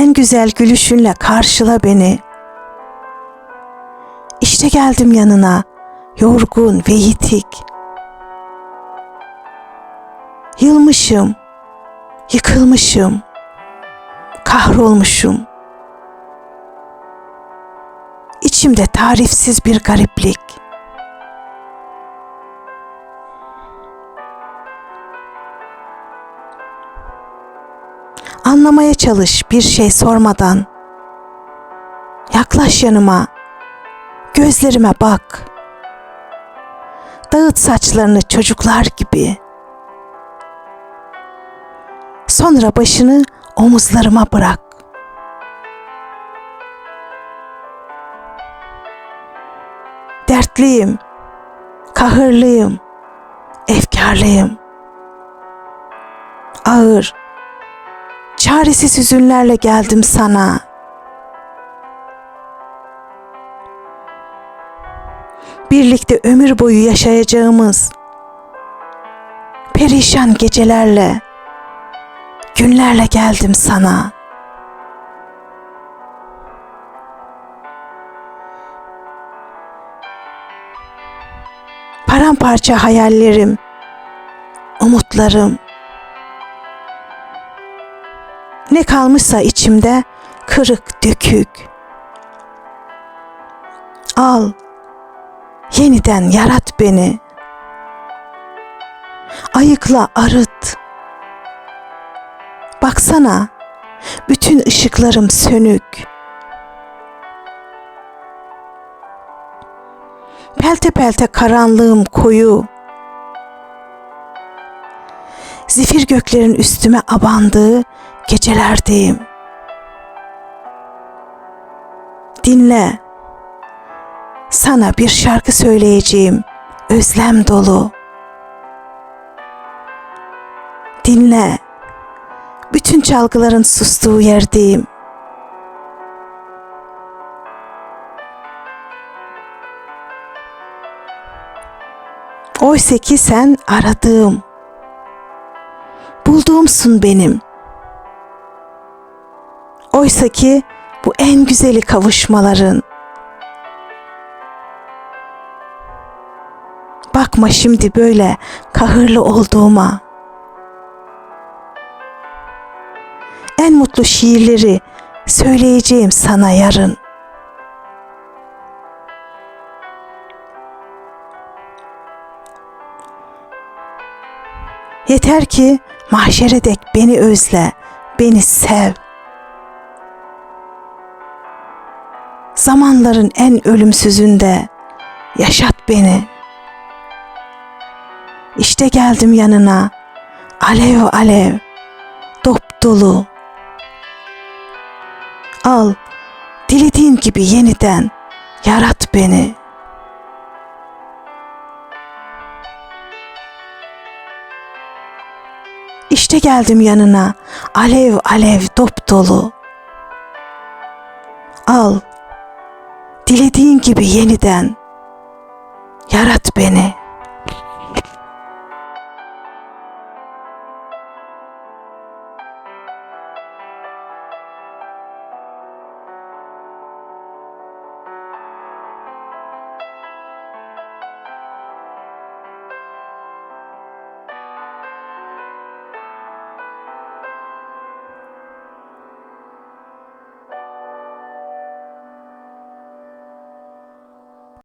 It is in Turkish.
en güzel gülüşünle karşıla beni. İşte geldim yanına, yorgun ve yitik. Yılmışım, yıkılmışım, kahrolmuşum. İçimde tarifsiz bir gariplik. Anlamaya çalış bir şey sormadan. Yaklaş yanıma. Gözlerime bak. Dağıt saçlarını çocuklar gibi. Sonra başını omuzlarıma bırak. Dertliyim, kahırlıyım, efkarlıyım. Ağır, çaresiz hüzünlerle geldim sana. Birlikte ömür boyu yaşayacağımız perişan gecelerle, günlerle geldim sana. Paramparça hayallerim, umutlarım, ne kalmışsa içimde kırık dökük. Al, yeniden yarat beni. Ayıkla arıt. Baksana, bütün ışıklarım sönük. Pelte pelte karanlığım koyu. Zifir göklerin üstüme abandığı gecelerdeyim. Dinle. Sana bir şarkı söyleyeceğim. Özlem dolu. Dinle. Bütün çalgıların sustuğu yerdeyim. Oysa ki sen aradığım, bulduğumsun benim.'' Oysa ki bu en güzeli kavuşmaların. Bakma şimdi böyle kahırlı olduğuma. En mutlu şiirleri söyleyeceğim sana yarın. Yeter ki mahşere dek beni özle, beni sev.'' Zamanların en ölümsüzünde yaşat beni. İşte geldim yanına, alev alev, dop dolu. Al, dilediğin gibi yeniden yarat beni. İşte geldim yanına, alev alev dop dolu. Al, dilediğin gibi yeniden yarat beni.''